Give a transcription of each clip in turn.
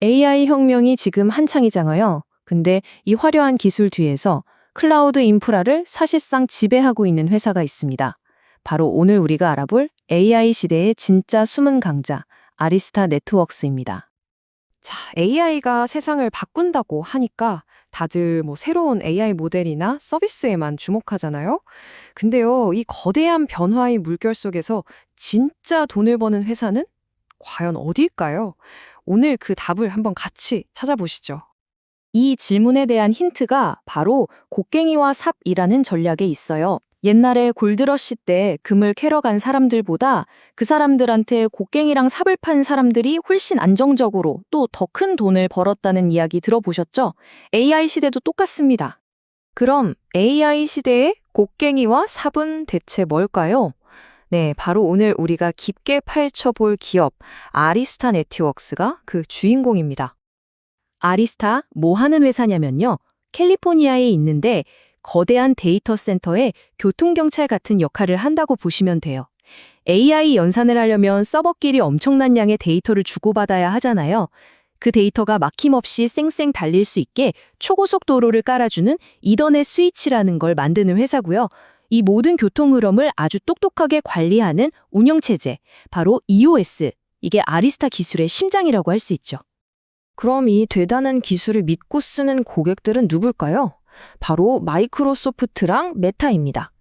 AI 혁명이 지금 한창이잖아요. 근데 이 화려한 기술 뒤에서 클라우드 인프라를 사실상 지배하고 있는 회사가 있습니다. 바로 오늘 우리가 알아볼 AI 시대의 진짜 숨은 강자, 아리스타 네트워크스입니다. 자, AI가 세상을 바꾼다고 하니까 다들 뭐 새로운 AI 모델이나 서비스에만 주목하잖아요. 근데요, 이 거대한 변화의 물결 속에서 진짜 돈을 버는 회사는 과연 어디일까요? 오늘 그 답을 한번 같이 찾아보시죠. 이 질문에 대한 힌트가 바로 곡괭이와 삽이라는 전략에 있어요. 옛날에 골드러시 때 금을 캐러 간 사람들보다 그 사람들한테 곡괭이랑 삽을 판 사람들이 훨씬 안정적으로 또 더 큰 돈을 벌었다는 이야기 들어보셨죠? AI 시대도 똑같습니다. 그럼 AI 시대의 곡괭이와 삽은 대체 뭘까요? 네, 바로 오늘 우리가 깊게 파헤쳐볼 기업 아리스타 네트워크스가 그 주인공입니다. 아리스타 뭐 하는 회사냐면요. 캘리포니아에 있는데 거대한 데이터 센터에 교통경찰 같은 역할을 한다고 보시면 돼요. AI 연산을 하려면 서버끼리 엄청난 양의 데이터를 주고받아야 하잖아요. 그 데이터가 막힘없이 쌩쌩 달릴 수 있게 초고속 도로를 깔아주는 이더넷 스위치라는 걸 만드는 회사고요. 이 모든 교통 흐름을 아주 똑똑하게 관리하는 운영체제, 바로 EOS. 이게 아리스타 기술의 심장이라고 할 수 있죠. 그럼 이 대단한 기술을 믿고 쓰는 고객들은 누굴까요? 바로 마이크로소프트랑 메타입니다.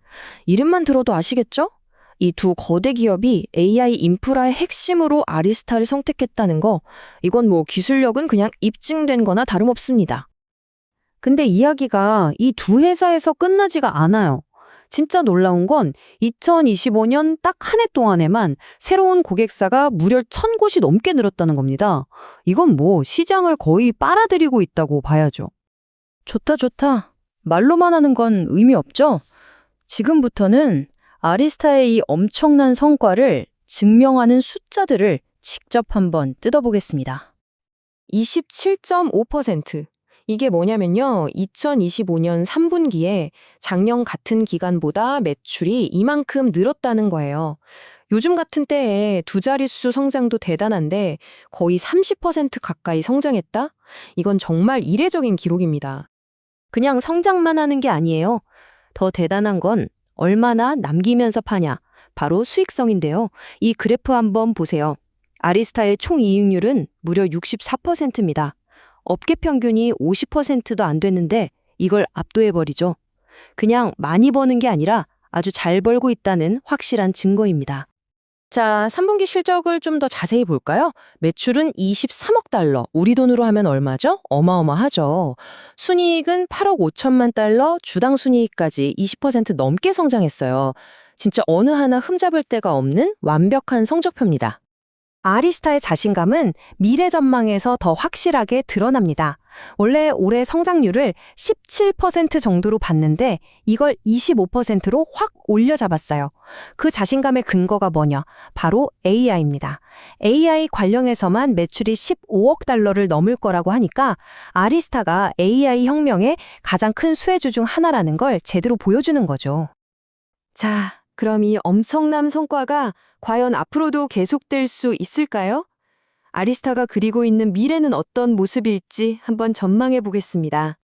이름만 들어도 아시겠죠? 이 두 거대 기업이 AI 인프라의 핵심으로 아리스타를 선택했다는 거, 이건 뭐 기술력은 그냥 입증된 거나 다름없습니다. 근데 이야기가 이 두 회사에서 끝나지가 않아요. 진짜 놀라운 건 2025년 딱 한 해 동안에만 새로운 고객사가 무려 천 곳이 넘게 늘었다는 겁니다. 이건 뭐 시장을 거의 빨아들이고 있다고 봐야죠. 좋다, 좋다. 말로만 하는 건 의미 없죠? 지금부터는 아리스타의 이 엄청난 성과를 증명하는 숫자들을 직접 한번 뜯어보겠습니다. 27.5%. 이게 뭐냐면요. 2025년 3분기에 작년 같은 기간보다 매출이 이만큼 늘었다는 거예요. 요즘 같은 때에 두 자릿수 성장도 대단한데 거의 30% 가까이 성장했다? 이건 정말 이례적인 기록입니다. 그냥 성장만 하는 게 아니에요. 더 대단한 건 얼마나 남기면서 파냐. 바로 수익성인데요. 이 그래프 한번 보세요. 아리스타의 총 이익률은 무려 64%입니다. 업계 평균이 50%도 안 됐는데 이걸 압도해버리죠. 그냥 많이 버는 게 아니라 아주 잘 벌고 있다는 확실한 증거입니다. 자, 3분기 실적을 좀 더 자세히 볼까요? 매출은 23억 달러, 우리 돈으로 하면 얼마죠? 어마어마하죠. 순이익은 8억 5천만 달러, 주당 순이익까지 20% 넘게 성장했어요. 진짜 어느 하나 흠잡을 데가 없는 완벽한 성적표입니다. 아리스타의 자신감은 미래 전망에서 더 확실하게 드러납니다. 원래 올해 성장률을 17% 정도로 봤는데 이걸 25%로 확 올려잡았어요. 그 자신감의 근거가 뭐냐? 바로 AI입니다. AI 관련해서만 매출이 15억 달러를 넘을 거라고 하니까 아리스타가 AI 혁명의 가장 큰 수혜주 중 하나라는 걸 제대로 보여주는 거죠. 자, 그럼 이 엄청난 성과가 과연 앞으로도 계속될 수 있을까요? 아리스타가 그리고 있는 미래는 어떤 모습일지 한번 전망해 보겠습니다.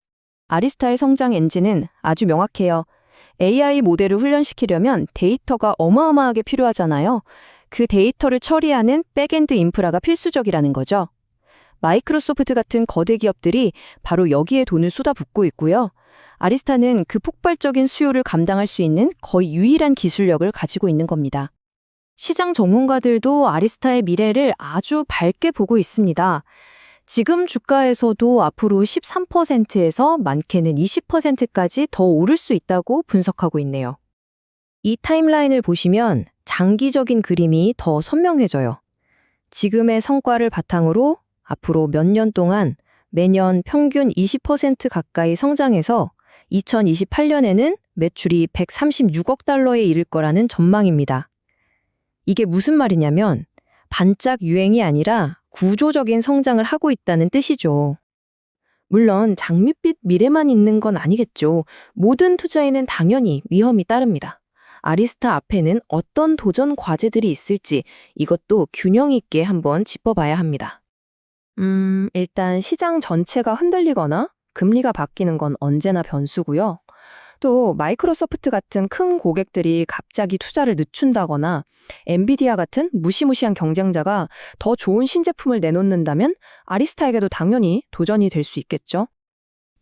아리스타의 성장 엔진은 아주 명확해요. AI 모델을 훈련시키려면 데이터가 어마어마하게 필요하잖아요. 그 데이터를 처리하는 백엔드 인프라가 필수적이라는 거죠. 마이크로소프트 같은 거대 기업들이 바로 여기에 돈을 쏟아붓고 있고요. 아리스타는 그 폭발적인 수요를 감당할 수 있는 거의 유일한 기술력을 가지고 있는 겁니다. 시장 전문가들도 아리스타의 미래를 아주 밝게 보고 있습니다. 지금 주가에서도 앞으로 13%에서 많게는 20%까지 더 오를 수 있다고 분석하고 있네요. 이 타임라인을 보시면 장기적인 그림이 더 선명해져요. 지금의 성과를 바탕으로 앞으로 몇 년 동안 매년 평균 20% 가까이 성장해서 2028년에는 매출이 136억 달러에 이를 거라는 전망입니다. 이게 무슨 말이냐면 반짝 유행이 아니라 구조적인 성장을 하고 있다는 뜻이죠. 물론 장밋빛 미래만 있는 건 아니겠죠. 모든 투자에는 당연히 위험이 따릅니다. 아리스타 앞에는 어떤 도전 과제들이 있을지 이것도 균형 있게 한번 짚어봐야 합니다. 음, 일단 시장 전체가 흔들리거나 금리가 바뀌는 건 언제나 변수고요. 또 마이크로소프트 같은 큰 고객들이 갑자기 투자를 늦춘다거나 엔비디아 같은 무시무시한 경쟁자가 더 좋은 신제품을 내놓는다면 아리스타에게도 당연히 도전이 될 수 있겠죠.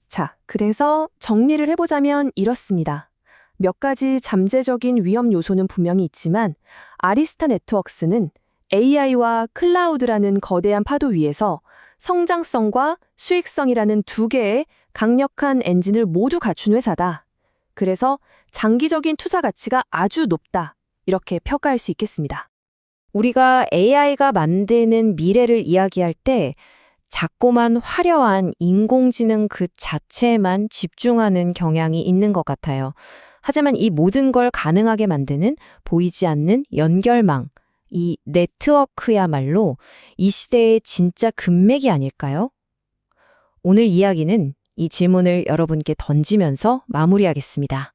자, 그래서 정리를 해보자면 이렇습니다. 몇 가지 잠재적인 위험 요소는 분명히 있지만 아리스타 네트워크스는 AI와 클라우드라는 거대한 파도 위에서 성장성과 수익성이라는 두 개의 강력한 엔진을 모두 갖춘 회사다. 그래서 장기적인 투자 가치가 아주 높다. 이렇게 평가할 수 있겠습니다. 우리가 AI가 만드는 미래를 이야기할 때 작고만 화려한 인공지능 그 자체에만 집중하는 경향이 있는 것 같아요. 하지만 이 모든 걸 가능하게 만드는 보이지 않는 연결망, 이 네트워크야말로 이 시대의 진짜 금맥이 아닐까요? 오늘 이야기는 이 질문을 여러분께 던지면서 마무리하겠습니다.